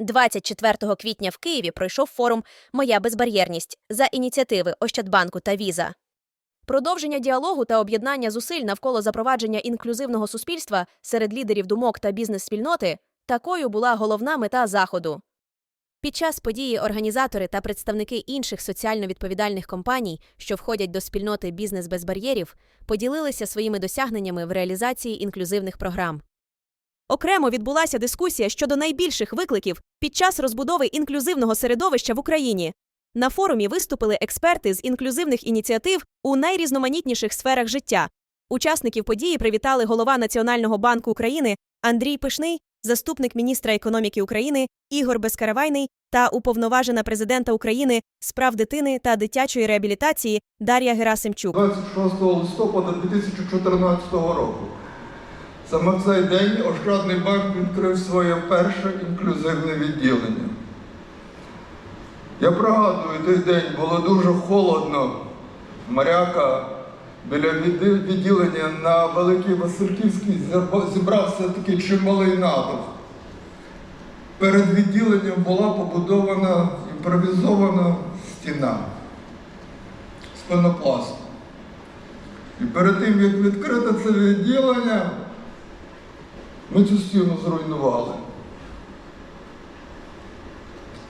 24 квітня в Києві пройшов форум Моя безбар'єрність за ініціативи Ощадбанку та Віза. Продовження діалогу та об'єднання зусиль навколо запровадження інклюзивного суспільства серед лідерів думок та бізнес-спільноти такою була головна мета заходу. Під час події організатори та представники інших соціально відповідальних компаній, що входять до спільноти Бізнес без бар'єрів, поділилися своїми досягненнями в реалізації інклюзивних програм. Окремо відбулася дискусія щодо найбільших викликів під час розбудови інклюзивного середовища в Україні. На форумі виступили експерти з інклюзивних ініціатив у найрізноманітніших сферах життя. Учасників події привітали голова Національного банку України Андрій Пишний, заступник міністра економіки України Ігор Безкаравайний та уповноважена президента України з прав дитини та дитячої реабілітації Дар'я Герасимчук. 26 листопада 2014 року. Саме в цей день Ощадний банк відкрив своє перше інклюзивне відділення. Я пригадую, той день було дуже холодно. Моряка біля відділення на Великій Васильківській зібрався такий чималий натовп. Перед відділенням була побудована імпровізована стіна з пенопласту. І перед тим, як відкрити це відділення, ми цю стіну зруйнували.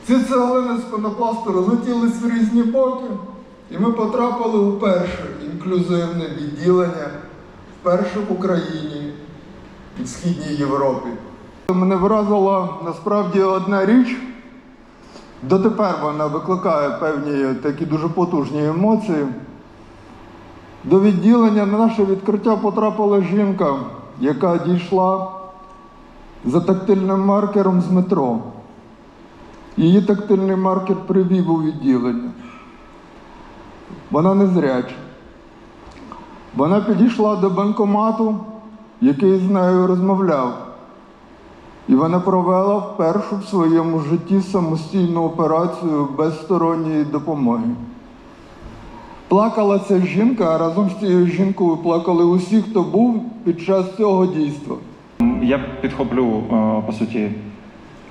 Ці цеглини з пенопласту розлетілись в різні боки, і ми потрапили у перше інклюзивне відділення, вперше в Україні в Східній Європі. Мене вразила насправді одна річ. Дотепер вона викликає певні такі дуже потужні емоції. До відділення на наше відкриття потрапила жінка, яка дійшла за тактильним маркером з метро. Її тактильний маркер привів у відділення. Вона незряча. Вона підійшла до банкомату, який з нею розмовляв. І вона провела вперше в своєму житті самостійну операцію без сторонньої допомоги. Плакала ця жінка, а разом з цією жінкою плакали усі, хто був під час цього дійства. Я підхоплю е, по суті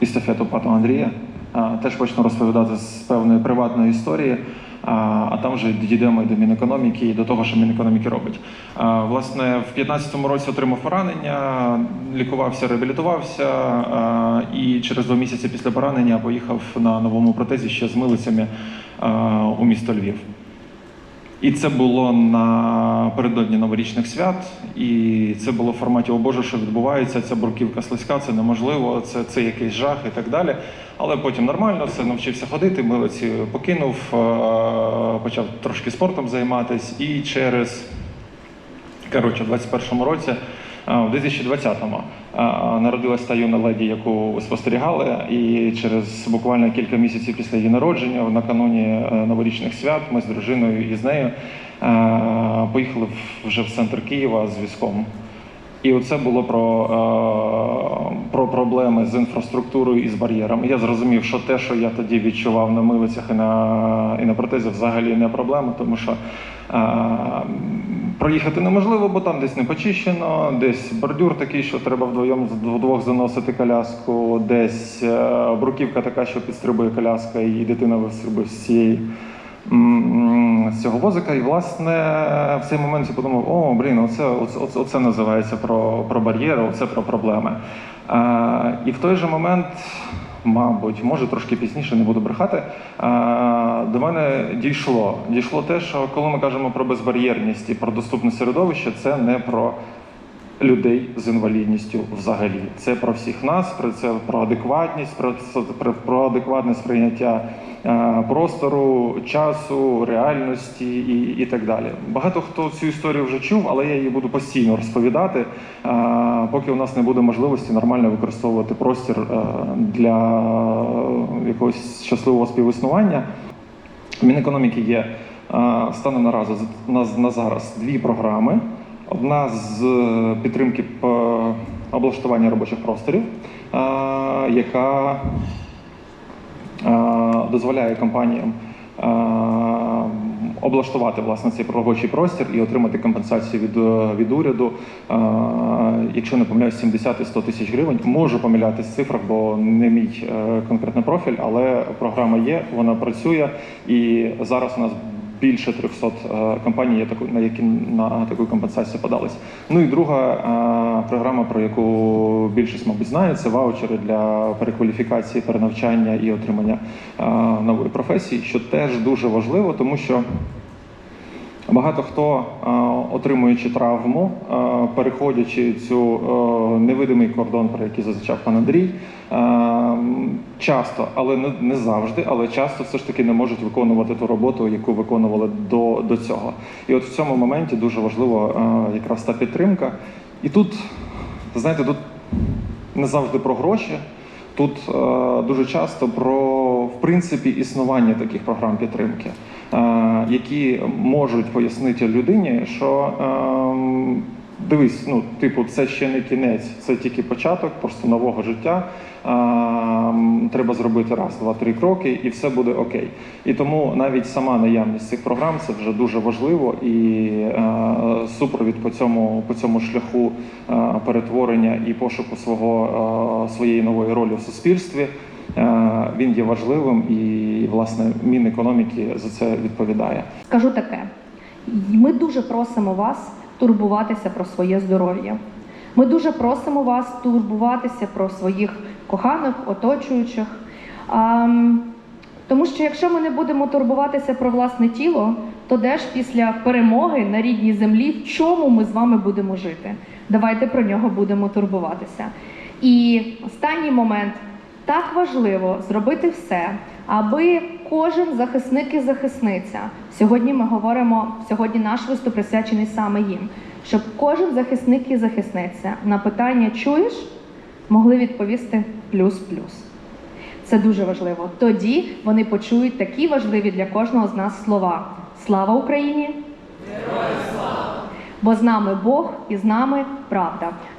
естафету пана Андрія. Е, Теж почну розповідати з певної приватної історії, е, а там вже дійдемо і до Мінекономіки, і до того, що Мінекономіки робить. Власне, в 2015 році отримав поранення, лікувався, реабілітувався, і через два місяці після поранення поїхав на новому протезі ще з милицями у місто Львів. І це було напередодні новорічних свят, і це було в форматі «О Боже, що відбувається, ця бурківка слизька, це неможливо, це, це якийсь жах і так далі. Але потім нормально все навчився ходити, милиці покинув, е, почав трошки спортом займатися, і через коротше, в 21-му році, в 2020-му, е, народилась та юна леді, яку спостерігали, і через буквально кілька місяців після її народження, накануні е, новорічних свят, ми з дружиною і з нею е, поїхали вже в центр Києва з візком. І оце було про, е, про проблеми з інфраструктурою і з бар'єрами. Я зрозумів, що те, що я тоді відчував на милицях і на, і на протезі, взагалі не проблема, тому що проїхати неможливо, бо там десь не почищено, десь бордюр такий, що треба вдвоєм вдвох заносити коляску, десь е, бруківка така, що підстрибує коляска, і дитина вистрибує з цієї з цього возика. І власне в цей момент я подумав: о, блін, оце, оце, оце, називається про, про бар'єри, оце про проблеми. А, і в той же момент. Мабуть, може трошки пізніше не буду брехати. До мене дійшло. Дійшло те, що коли ми кажемо про безбар'єрність і про доступне середовище, це не про людей з інвалідністю взагалі. Це про всіх нас, це про адекватність, про, адекватне сприйняття е, простору, часу, реальності і, і так далі. Багато хто цю історію вже чув, але я її буду постійно розповідати, е, поки у нас не буде можливості нормально використовувати простір е, для якогось щасливого співіснування. Мінекономіки є станом на, на, на зараз дві програми. Одна з е, підтримки облаштування робочих просторів, е, яка е, дозволяє компаніям облаштувати власне цей робочий простір і отримати компенсацію від, від уряду. Якщо не помиляюсь, 70 і 100 тисяч гривень. Можу помилятись в цифрах, бо не мій конкретний профіль, але програма є, вона працює, і зараз у нас більше 300 е, компаній, на які на таку компенсацію подались. Ну і друга е, програма, про яку більшість, мабуть, знає, це ваучери для перекваліфікації, перенавчання і отримання е, нової професії, що теж дуже важливо, тому що. Багато хто, е, отримуючи травму, е, переходячи цю е, невидимий кордон, про який зазначав пан Андрій, часто, але не, завжди, але часто все ж таки не можуть виконувати ту роботу, яку виконували до, до цього. І от в цьому моменті дуже важливо е, якраз та підтримка. І тут, знаєте, тут не завжди про гроші. Тут дуже часто про в принципі існування таких програм підтримки, які можуть пояснити людині, що е, дивись, ну типу, це ще не кінець, це тільки початок просто нового життя. Е, треба зробити раз, два, три кроки, і все буде окей. І тому навіть сама наявність цих програм це вже дуже важливо і е, супровід по цьому по цьому шляху е, перетворення і пошуку свого е, своєї нової ролі в суспільстві. Е, Він є важливим і власне Мінекономіки за це відповідає. Скажу таке: ми дуже просимо вас турбуватися про своє здоров'я. Ми дуже просимо вас турбуватися про своїх коханих, оточуючих. Тому що якщо ми не будемо турбуватися про власне тіло, то де ж після перемоги на рідній землі, в чому ми з вами будемо жити? Давайте про нього будемо турбуватися. І останній момент так важливо зробити все, аби кожен захисник і захисниця. Сьогодні ми говоримо, сьогодні наш виступ присвячений саме їм, щоб кожен захисник і захисниця на питання чуєш могли відповісти плюс-плюс. Це дуже важливо. Тоді вони почують такі важливі для кожного з нас слова: Слава Україні! Бо з нами Бог і з нами правда.